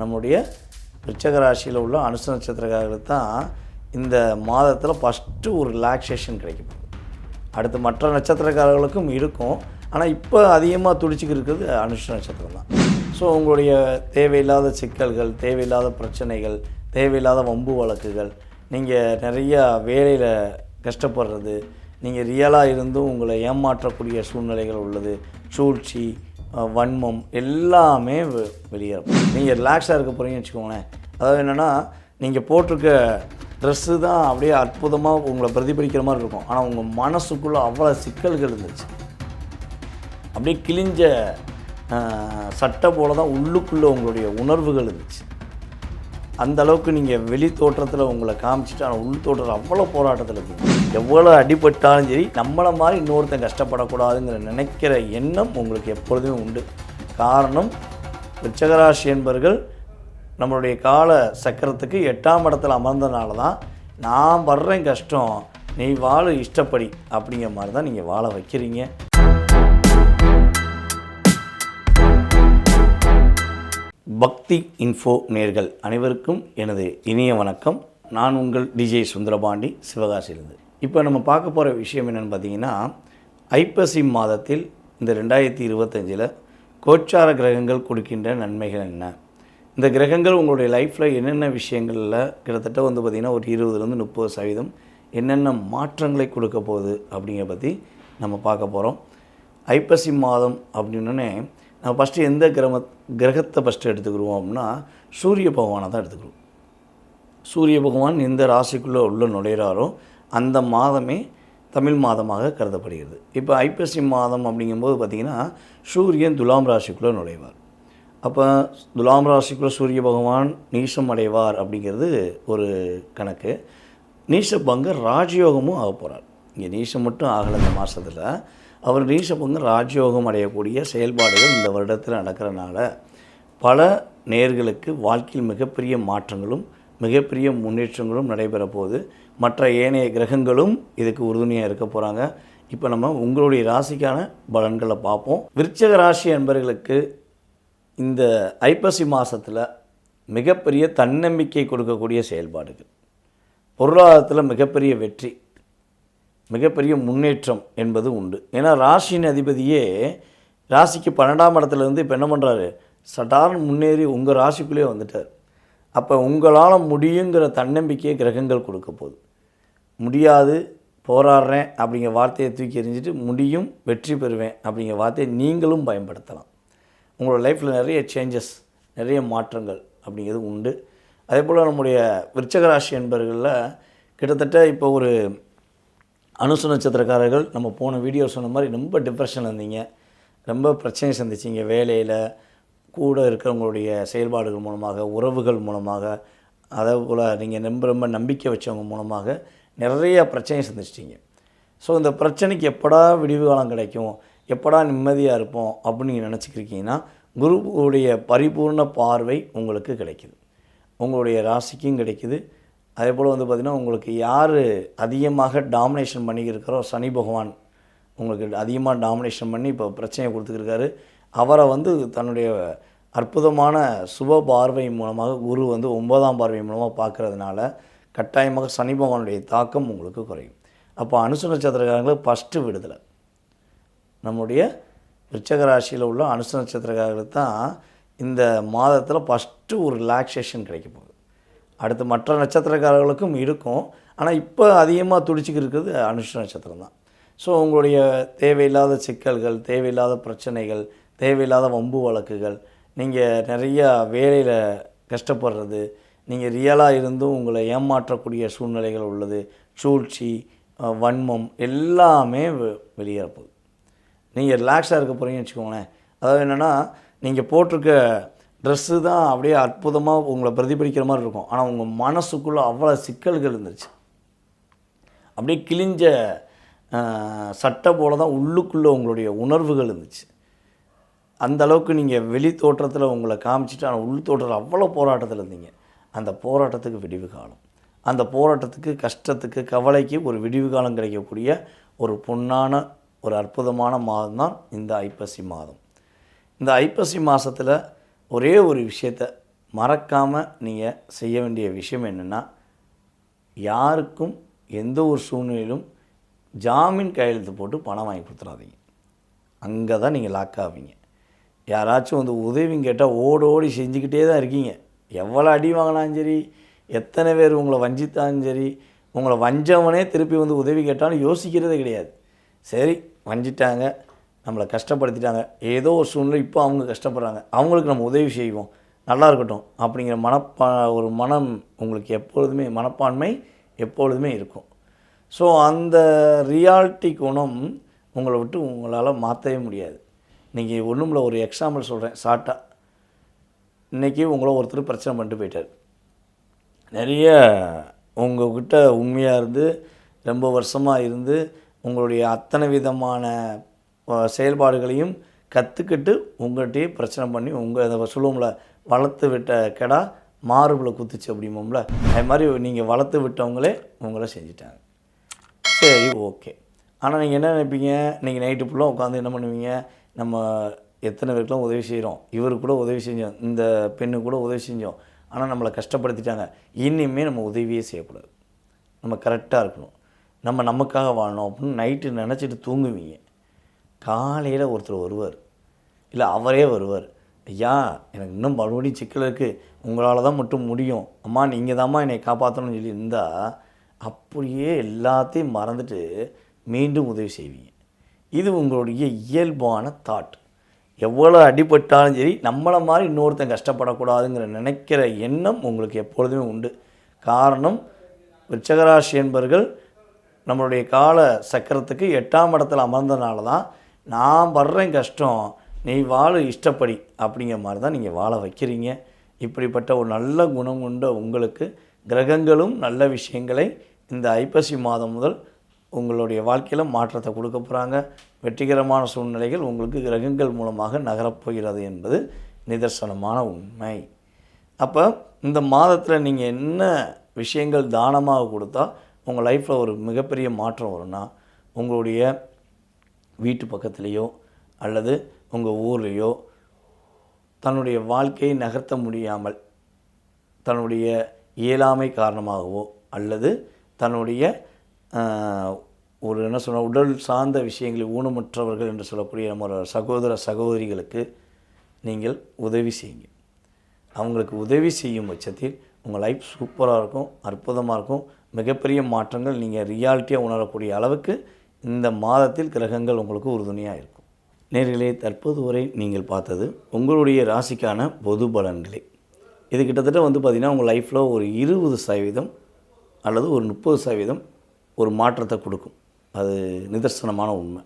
நம்முடைய விருச்சக ராசியில் உள்ள அனுச நட்சத்திரக்காரர்களுக்கு தான் இந்த மாதத்தில் ஃபஸ்ட்டு ஒரு ரிலாக்ஸேஷன் கிடைக்கும். அடுத்து மற்ற நட்சத்திரக்காரர்களுக்கும் இருக்கும். ஆனால் இப்போ அதிகமாக துடிச்சிக்கிட்டு இருக்கிறது அனுஷ நட்சத்திரம் தான் ஸோ உங்களுடைய தேவையில்லாத சிக்கல்கள் தேவையில்லாத பிரச்சனைகள் தேவையில்லாத வம்பு வழக்குகள் நீங்கள் நிறையா வேலையில் கஷ்டப்படுறது நீங்கள் ரியலாக இருந்தும் உங்களை ஏமாற்றக்கூடிய சூழ்நிலைகள் உள்ளது சூழ்ச்சி வன்மம் எல்லாமே வெ- வெளியேறும். நீங்கள் ரிலாக்ஸாக இருக்க போகிறீங்கன்னு வச்சுக்கோங்களேன். அதாவது என்னென்னா நீங்கள் போட்டிருக்க ட்ரெஸ்ஸு தான் அப்படியே அற்புதமாக உங்களை பிரதிபலிக்கிற மாதிரி இருக்கும். ஆனால் உங்கள் மனசுக்குள்ளே அவ்வளோ சிக்கல்கள் இருந்துச்சு. அப்படியே கிழிஞ்ச சட்டை போல தான் உள்ளுக்குள்ளே உங்களுடைய உணர்வுகள் இருந்துச்சு. அந்த அளவுக்கு நீங்கள் வெளி தோற்றத்தில் உங்களை காமிச்சிட்டு ஆனால் உள் தோற்றம் அவ்வளோ போராட்டத்தில் இருக்குது எவ்வளோ அடிபட்டாலும் சரி நம்மளை மாதிரி இன்னொருத்தன் கஷ்டப்படக்கூடாதுங்கிற நினைக்கிற எண்ணம் உங்களுக்கு எப்பொழுதுமே உண்டு. காரணம் உச்சகராசி என்பவர்கள் நம்மளுடைய கால சக்கரத்துக்கு எட்டாம் இடத்துல அமர்ந்தனால தான் நான் வர்றேன் கஷ்டம் நீ வாழ இஷ்டப்படி அப்படிங்கிற மாதிரி தான் நீங்கள் வாழ வைக்கிறீங்க. பக்தி இன்ஃபோ நேர்கள் அனைவருக்கும் எனது இனிய வணக்கம். நான் உங்கள் டிஜே சுந்தரபாண்டி சிவகாசிலிருந்து இப்போ நம்ம பார்க்க போகிற விஷயம் என்னென்னு பார்த்தீங்கன்னா ஐப்பசி மாதத்தில் இந்த ரெண்டாயிரத்தி இருபத்தஞ்சில் கோச்சார கிரகங்கள் கொடுக்கின்ற நன்மைகள் என்ன? இந்த கிரகங்கள் உங்களுடைய லைஃப்பில் என்னென்ன விஷயங்களில் கிட்டத்தட்ட வந்து பார்த்திங்கன்னா ஒரு இருபதுலேருந்து முப்பது சதவீதம் என்னென்ன மாற்றங்களை கொடுக்க போகுது அப்படிங்கிற பற்றி நம்ம பார்க்க போகிறோம் ஐப்பசி மாதம் அப்படின்னே நம்ம ஃபஸ்ட்டு எந்த கிரம கிரகத்தை ஃபஸ்ட்டு எடுத்துக்கிடுவோம் அப்படின்னா சூரிய பகவானை தான் எடுத்துக்கிடுவோம். சூரிய பகவான் எந்த ராசிக்குள்ளே உள்ள நுழையிறாரோ அந்த மாதமே தமிழ் மாதமாக கருதப்படுகிறது. இப்போ ஐப்பசி மாதம் அப்படிங்கும்போது பார்த்திங்கன்னா சூரியன் துலாம் ராசிக்குள்ளே நுழைவார். அப்போ துலாம் ராசிக்குள்ளே சூரிய பகவான் நீசம் அடைவார் அப்படிங்கிறது ஒரு கணக்கு. நீசபங்க ராஜயோகமும் ஆக போகிறார் இங்கே நீசம் மட்டும் ஆகலை இந்த மாதத்தில் அவர் நீசபங்க ராஜயோகம் அடையக்கூடிய செயல்பாடுகள் இந்த வருடத்தில் நடக்கிறனால பல நேர்களுக்கு வாழ்க்கையில் மிகப்பெரிய மாற்றங்களும் மிகப்பெரிய முன்னேற்றங்களும் நடைபெற போகுது. மற்ற ஏனைய கிரகங்களும் இதுக்கு உறுதுணையாக இருக்க போகிறாங்க இப்போ நம்ம உங்களுடைய ராசிக்கான பலன்களை பார்ப்போம். விருச்சக ராசி என்பவர்களுக்கு இந்த ஐப்பசி மாதத்தில் மிகப்பெரிய தன்னம்பிக்கை கொடுக்கக்கூடிய செயல்பாடுகள். பொருளாதாரத்தில் மிகப்பெரிய வெற்றி. மிகப்பெரிய முன்னேற்றம் என்பது உண்டு. ஏன்னா ராசியின் அதிபதியே ராசிக்கு பன்னெண்டாம் இடத்துல இருந்து இப்போ என்ன பண்ணுறாரு சட்டார்னு முன்னேறி உங்கள் ராசிக்குள்ளேயே வந்துட்டார். அப்போ உங்களால் முடியுங்கிற தன்னம்பிக்கையை கிரகங்கள் கொடுக்க போகுது. முடியாது போராடுறேன் அப்படிங்கிற வார்த்தையை தூக்கி எறிஞ்சிட்டு முடியும் வெற்றி பெறுவேன் அப்படிங்கிற வார்த்தையை நீங்களும் பயன்படுத்தலாம். உங்களோட லைஃப்பில் நிறைய சேஞ்சஸ் நிறைய மாற்றங்கள் அப்படிங்கிறது உண்டு. அதே போல் நம்முடைய விருச்சக ராசி என்பர்களில் கிட்டத்தட்ட இப்போ ஒரு அனுசு நட்சத்திரக்காரர்கள் நம்ம போன வீடியோ சொன்ன மாதிரி ரொம்ப டிப்ரெஷனில் இருந்தீங்க. ரொம்ப பிரச்சனை சந்திச்சிங்க வேலையில் கூட இருக்கிறவங்களுடைய செயல்பாடுகள் மூலமாக உறவுகள் மூலமாக அதே போல் நீங்கள் ரொம்ப ரொம்ப நம்பிக்கை வச்சவங்க மூலமாக நிறைய பிரச்சனை சந்திச்சிட்டிங்க. ஸோ இந்த பிரச்சனைக்கு எப்படா விடிவு காலம் கிடைக்கும்? எப்படா நிம்மதியாக இருப்போம்? அப்படின்னு நீங்கள் நினச்சிக்கிருக்கீங்கன்னா குருவுடைய பரிபூர்ண பார்வை உங்களுக்கு கிடைக்குது. உங்களுடைய ராசிக்கும் கிடைக்குது. அதே போல் வந்து பார்த்திங்கன்னா உங்களுக்கு யார் அதிகமாக டாமினேஷன் பண்ணிக்கிருக்கிறோ சனி பகவான் உங்களுக்கு அதிகமாக டாமினேஷன் பண்ணி இப்போ பிரச்சனையை கொடுத்துருக்காரு அவரை வந்து தன்னுடைய அற்புதமான சுப பார்வை மூலமாக குரு வந்து ஒன்பதாம் பார்வை மூலமாக பார்க்கறதுனால கட்டாயமாக சனி பகவானுடைய தாக்கம் உங்களுக்கு குறையும். அப்போ அனுசு நட்சத்திரக்காரங்களுக்கு ஃபஸ்ட்டு விடுதலை. நம்முடைய விருச்சக ராசியில் உள்ள அனுசு நட்சத்திரக்காரர்களுக்கு தான் இந்த மாதத்தில் ஃபஸ்ட்டு ஒரு ரிலாக்ஸேஷன் கிடைக்க போகுது. அடுத்து மற்ற நட்சத்திரக்காரர்களுக்கும் இருக்கும். ஆனால் இப்போ அதிகமாக துடிச்சிக்கு இருக்கிறது அனுஷ நட்சத்திரம் தான். ஸோ உங்களுடைய தேவையில்லாத சிக்கல்கள் தேவையில்லாத பிரச்சனைகள் தேவையில்லாத வம்பு வழக்குகள் நீங்கள் நிறையா வேலையில் கஷ்டப்படுறது நீங்கள் ரியலாக இருந்தும் உங்களை ஏமாற்றக்கூடிய சூழ்நிலைகள் உள்ளது சூழ்ச்சி வன்மம் எல்லாமே வெ- வெளியேற போகுது நீங்கள் ரிலாக்ஸாக இருக்க போகிறீங்கன்னு வச்சுக்கோங்களேன். அதாவது என்னென்னா நீங்கள் போட்டிருக்க ட்ரெஸ்ஸு தான் அப்படியே அற்புதமாக உங்களை பிரதிபலிக்கிற மாதிரி இருக்கும். ஆனால் உங்கள் மனசுக்குள்ளே அவ்வளோ சிக்கல்கள் இருந்துச்சு. அப்படியே கிழிஞ்ச சட்டை போல தான் உள்ளுக்குள்ளே உங்களுடைய உணர்வுகள் இருந்துச்சு. அந்த அளவுக்கு நீங்கள் வெளி தோற்றத்தில் உங்களை காமிச்சிட்டு ஆனால் உள் தோற்றத்தில் அவ்வளோ போராட்டத்தில் இருந்தீங்க. அந்த போராட்டத்துக்கு விடிவு காலம். அந்த போராட்டத்துக்கு கஷ்டத்துக்கு கவலைக்கு ஒரு விடிவு காலம் கிடைக்கக்கூடிய ஒரு பொன்னான ஒரு அற்புதமான மாதம் தான் இந்த ஐப்பசி மாதம். இந்த ஐப்பசி மாதத்தில் ஒரே ஒரு விஷயத்தை மறக்காமல் நீங்கள் செய்ய வேண்டிய விஷயம் என்னென்னா யாருக்கும் எந்த ஒரு சூழ்நிலையிலும் ஜாமீன் கையெழுத்து போட்டு பணம் வாங்கி கொடுத்துடாதீங்க அங்கே தான் நீங்கள் லாக் ஆவீங்க. யாராச்சும் வந்து உதவின்னு கேட்டால் ஓடி ஓடி செஞ்சுக்கிட்டே தான் இருக்கீங்க. எவ்வளோ அடி வாங்கினாலும் சரி எத்தனை பேர் உங்களை வஞ்சித்தாலும் சரி உங்களை வஞ்சவனே திருப்பி வந்து உதவி கேட்டாலும் யோசிக்கிறதே கிடையாது. சரி வஞ்சிட்டாங்க. நம்மளை கஷ்டப்படுத்திட்டாங்க. ஏதோ ஒரு சூழ்நிலை இப்போ அவங்க கஷ்டப்படுறாங்க. அவங்களுக்கு நம்ம உதவி செய்வோம். நல்லா இருக்கட்டும். அப்படிங்கிற மனப்பா ஒரு மனம் உங்களுக்கு எப்பொழுதுமே மனப்பான்மை எப்பொழுதுமே இருக்கும். ஸோ அந்த ரியாலிட்டி குணம் உங்களை விட்டு உங்களால் மாற்றவே முடியாது. நீங்கள் ஒன்றும்ல ஒரு எக்ஸாம்பிள் சொல்கிறேன் ஷார்ட்டாக இன்றைக்கி உங்களை ஒருத்தர் பிரச்சனை பண்ணிட்டு போயிட்டார். நிறைய உங்கள்கிட்ட உண்மையாக இருந்து ரொம்ப வருஷமாக இருந்து உங்களுடைய அத்தனை விதமான செயல்பாடுகளையும் கற்றுக்கிட்டு உங்கள்கிட்டயே பிரச்சனை பண்ணி உங்கள் இதை சொல்லுவோம்ல வளர்த்து விட்ட கெடா மாறுபில் குத்துச்சு அப்படிமோம்ல அது மாதிரி நீங்கள் வளர்த்து விட்டவங்களே உங்களை செஞ்சிட்டாங்க. சரி ஓகே. ஆனால் நீங்கள் என்ன நினைப்பீங்க? நீங்கள் நைட்டு ஃபுல்லாக உட்காந்து என்ன பண்ணுவீங்க? நம்ம எத்தனை பேருக்குலாம் உதவி செய்கிறோம் இவருக்கு கூட உதவி செஞ்சோம் இந்த பெண்ணுக்கு கூட உதவி செஞ்சோம். ஆனால் நம்மளை கஷ்டப்படுத்திட்டாங்க. இனிமே நம்ம உதவியே செய்யக்கூடாது. நம்ம கரெக்டாக இருக்கணும். நம்ம நமக்காக வாழணும் அப்படின்னு நைட்டு நினச்சிட்டு தூங்குவீங்க. காலையில் ஒருத்தர் வருவார். இல்லை அவரே வருவார். ஐயா எனக்கு இன்னும் மறுபடியும் சிக்கல் இருக்குது உங்களால் தான் மட்டும் முடியும். அம்மா நீங்கள் தாம்மா என்னை காப்பாற்றணும்னு சொல்லி இருந்தால் அப்படியே எல்லாத்தையும் மறந்துட்டு மீண்டும் உதவி செய்வீங்க. இது உங்களுடைய இயல்பான தாட் எவ்வளோ அடிபட்டாலும் சரி நம்மளை மாதிரி இன்னொருத்தன் கஷ்டப்படக்கூடாதுங்கிற நினைக்கிற எண்ணம் உங்களுக்கு எப்பொழுதுமே உண்டு. காரணம் விச்சகராசி என்பர்கள் நம்மளுடைய கால சக்கரத்துக்கு எட்டாம் இடத்துல அமர்ந்தனால தான் நான் படுறேன் கஷ்டம் நீ வாழ இஷ்டப்படி அப்படிங்கிற மாதிரி தான் நீங்கள் வாழ வைக்கிறீங்க. இப்படிப்பட்ட ஒரு நல்ல குணம் கொண்ட உங்களுக்கு கிரகங்களும் நல்ல விஷயங்களை இந்த ஐப்பசி மாதம் முதல் உங்களுடைய வாழ்க்கையில் மாற்றத்தை கொடுக்க போகிறாங்க வெற்றிகரமான சூழ்நிலைகள் உங்களுக்கு கிரகங்கள் மூலமாக நகரப்போகிறது என்பது நிதர்சனமான உண்மை. அப்போ இந்த மாதத்தில் நீங்கள் என்ன விஷயங்கள் தானமாக கொடுத்தா உங்கள் லைஃப்பில் ஒரு மிகப்பெரிய மாற்றம் வரும்னா உங்களுடைய வீட்டு பக்கத்துலேயோ அல்லது உங்கள் ஊர்லேயோ தன்னுடைய வாழ்க்கையை நகர்த்த முடியாமல் தன்னுடைய இயலாமை காரணமாகவோ அல்லது தன்னுடைய ஒரு என்ன சொல்ல உடல் சார்ந்த விஷயங்களில் ஊனமுற்றவர்கள் என்று சொல்லக்கூடிய நம்ம சகோதர சகோதரிகளுக்கு நீங்கள் உதவி செய்யுங்க. அவங்களுக்கு உதவி செய்யும் பட்சத்தில் உங்கள் லைஃப் சூப்பராக இருக்கும் அற்புதமாக இருக்கும். மிகப்பெரிய மாற்றங்கள் நீங்கள் ரியாலிட்டியாக உணரக்கூடிய அளவுக்கு இந்த மாதத்தில் கிரகங்கள் உங்களுக்கு உறுதுணையாக இருக்கும் நேர்களே தற்போது வரை நீங்கள் பார்த்தது உங்களுடைய ராசிக்கான பொது பலன்களே. இது கிட்டத்தட்ட வந்து பார்த்திங்கன்னா உங்கள் லைஃப்பில் ஒரு இருபது சதவீதம் அல்லது ஒரு முப்பது சதவீதம் ஒரு மாற்றத்தை கொடுக்கும். அது நிதர்சனமான உண்மை.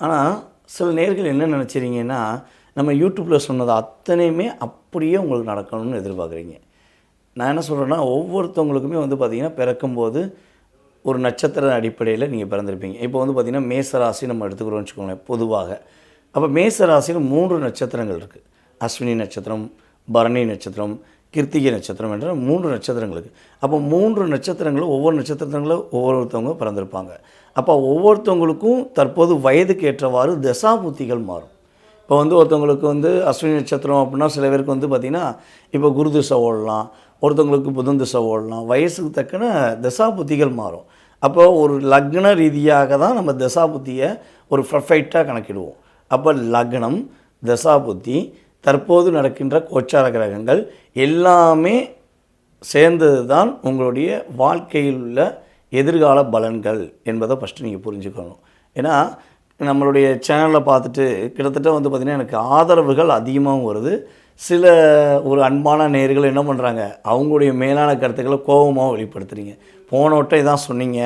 ஆனால் சில நேர்கள் என்ன நினச்சிருங்கன்னா நம்ம யூடியூப்பில் சொன்னது அத்தனையுமே அப்படியே உங்களுக்கு நடக்கணும்னு எதிர்பார்க்குறீங்க. நான் என்ன சொல்கிறேன்னா ஒவ்வொருத்தவங்களுக்குமே வந்து பார்த்திங்கன்னா பிறக்கும்போது ஒரு நட்சத்திர அடிப்படையில் நீங்கள் பிறந்திருப்பீங்க. இப்போ வந்து பார்த்திங்கன்னா மேசராசி நம்ம எடுத்துக்கிறோம்னு வச்சுக்கோங்களேன் பொதுவாக. அப்போ மேசராசியில் மூன்று நட்சத்திரங்கள் இருக்குது அஸ்வினி நட்சத்திரம் பரணி நட்சத்திரம் கிருத்திகை நட்சத்திரம் என்ற மூன்று நட்சத்திரங்கள் இருக்குது அப்போ மூன்று நட்சத்திரங்களும் ஒவ்வொரு நட்சத்திரங்களும் ஒவ்வொருத்தவங்க பிறந்திருப்பாங்க. அப்போ ஒவ்வொருத்தவங்களுக்கும் தற்போது வயதுக்கு ஏற்றவாறு தசாபுத்திகள் மாறும். இப்போ வந்து ஒருத்தவங்களுக்கு வந்து அஸ்வினி நட்சத்திரம் அப்படின்னா சில பேருக்கு வந்து பார்த்திங்கன்னா இப்போ குருதிசை ஓடலாம் ஒருத்தவங்களுக்கு புதன் திசை ஓடலாம் வயசுக்கு தக்கன தசாபுத்திகள் மாறும். அப்போ ஒரு லக்ன ரீதியாக தான் நம்ம தசாபுத்தியை ஒரு பர்ஃபெக்டாக கணக்கிடுவோம். அப்போ லக்னம் தசாபுத்தி தற்போது நடக்கின்ற கோச்சார கிரகங்கள் எல்லாமே சேர்ந்தது தான் உங்களுடைய வாழ்க்கையில் உள்ள எதிர்கால பலன்கள் என்பதை ஃபஸ்ட்டு நீங்கள் புரிஞ்சுக்கணும். ஏன்னா நம்மளுடைய சேனலில் பார்த்துட்டு கிட்டத்தட்ட வந்து பார்த்திங்கன்னா எனக்கு ஆதரவுகள் அதிகமாகவும் வருது. சில ஒரு அன்பான நேர்கள் என்ன பண்ணுறாங்க அவங்களுடைய மேலான கருத்துக்களை கோபமாக வெளிப்படுத்துகிறீங்க போன வட்டம் தான் சொன்னீங்க.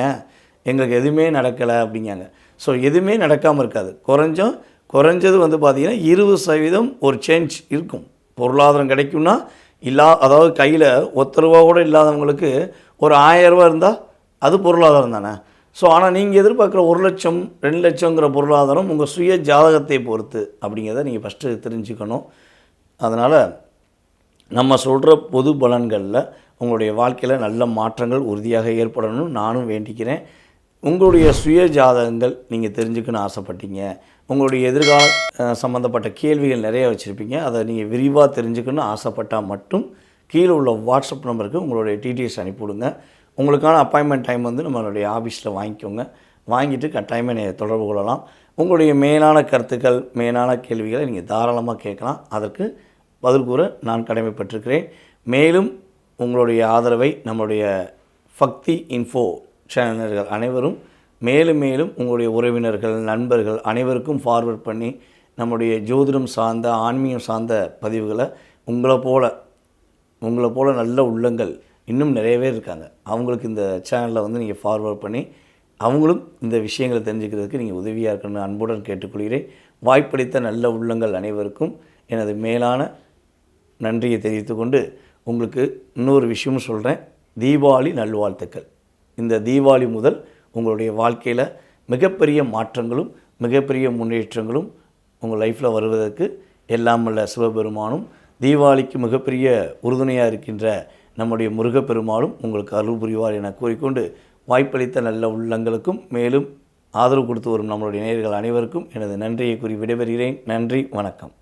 எங்களுக்கு எதுவுமே நடக்கலை அப்படிங்காங்க ஸோ எதுவுமே நடக்காமல் இருக்காது. குறைஞ்சம் குறைஞ்சது வந்து பார்த்திங்கன்னா இருபது சதவீதம் ஒரு சேஞ்ச் இருக்கும். பொருளாதாரம் கிடைக்கும்னா இல்லா அதாவது கையில் ஒத்த ரூபா கூட இல்லாதவங்களுக்கு ஒரு ஆயரூபா இருந்தால் அது பொருளாதாரம் தானே. ஸோ ஆனால் நீங்கள் எதிர்பார்க்குற ஒரு லட்சம் ரெண்டு லட்சங்கிற பொருளாதாரம் உங்கள் சுய ஜாதகத்தை பொறுத்து அப்படிங்கிறத நீங்கள் ஃபஸ்ட்டு தெரிஞ்சுக்கணும். அதனால் நம்ம சொல்கிற பொது பலன்களில் உங்களுடைய வாழ்க்கையில் நல்ல மாற்றங்கள் உறுதியாக ஏற்படணும்னு நானும் வேண்டிக்கிறேன். உங்களுடைய சுய ஜாதகங்கள் நீங்கள் தெரிஞ்சுக்கணும்னு ஆசைப்பட்டீங்க. உங்களுடைய எதிர்கால சம்மந்தப்பட்ட கேள்விகள் நிறைய வச்சுருப்பீங்க. அதை நீங்கள் விரிவாக தெரிஞ்சுக்கணும்னு ஆசைப்பட்டால் மட்டும் கீழே உள்ள வாட்ஸ்அப் நம்பருக்கு உங்களுடைய டீட்டெயில்ஸ் அனுப்பிவிடுங்க. உங்களுக்கான அப்பாயின்மெண்ட் டைம் வந்து நம்மளுடைய ஆஃபீஸில் வாங்கிக்கோங்க. வாங்கிட்டு கட்டாயமாக என்னை தொடர்பு கொள்ளலாம். உங்களுடைய மேலான கருத்துக்கள் மேலான கேள்விகளை நீங்கள் தாராளமாக கேட்கலாம். அதற்கு பதில் கூற நான் கடமைப்பட்டிருக்கிறேன். மேலும் உங்களுடைய ஆதரவை நம்மளுடைய ஃபக்தி இன்ஃபோ சேனலர்கள் அனைவரும் மேலும் மேலும் உங்களுடைய உறவினர்கள் நண்பர்கள் அனைவருக்கும் ஃபார்வர்ட் பண்ணி நம்முடைய ஜோதிடம் சார்ந்த ஆன்மீகம் சார்ந்த பதிவுகளை உங்களை போல உங்களை போல் நல்ல உள்ளங்கள் இன்னும் நிறைய பேர் இருக்காங்க. அவங்களுக்கு இந்த சேனலில் வந்து நீங்கள் ஃபார்வர்ட் பண்ணி அவங்களும் இந்த விஷயங்களை தெரிஞ்சுக்கிறதுக்கு நீங்கள் உதவியாக இருக்கணும்னு அன்புடன் கேட்டுக்கொள்கிறேன். வாய்ப்பளித்த நல்ல உள்ளங்கள் அனைவருக்கும் எனது மேலான நன்றியை தெரிவித்துக்கொண்டு உங்களுக்கு இன்னொரு விஷயமும் சொல்கிறேன் தீபாவளி நல்வாழ்த்துக்கள். இந்த தீபாவளி முதல் உங்களுடைய வாழ்க்கையில் மிகப்பெரிய மாற்றங்களும் மிகப்பெரிய முன்னேற்றங்களும் உங்கள் லைஃப்பில் வருவதற்கு எல்லாம் உள்ள சிவபெருமானும் தீபாவளிக்கு மிகப்பெரிய உறுதுணையாக இருக்கின்ற நம்முடைய முருகப்பெருமானும் உங்களுக்கு அருள் புரிவார் என கூறிக்கொண்டு வாய்ப்பளித்த நல்ல உள்ளங்களுக்கும் மேலும் ஆதரவு கொடுத்து வரும் நம்மளுடைய நேயர்கள் அனைவருக்கும் எனது நன்றியை கூறி விடைபெறுகிறேன். நன்றி வணக்கம்.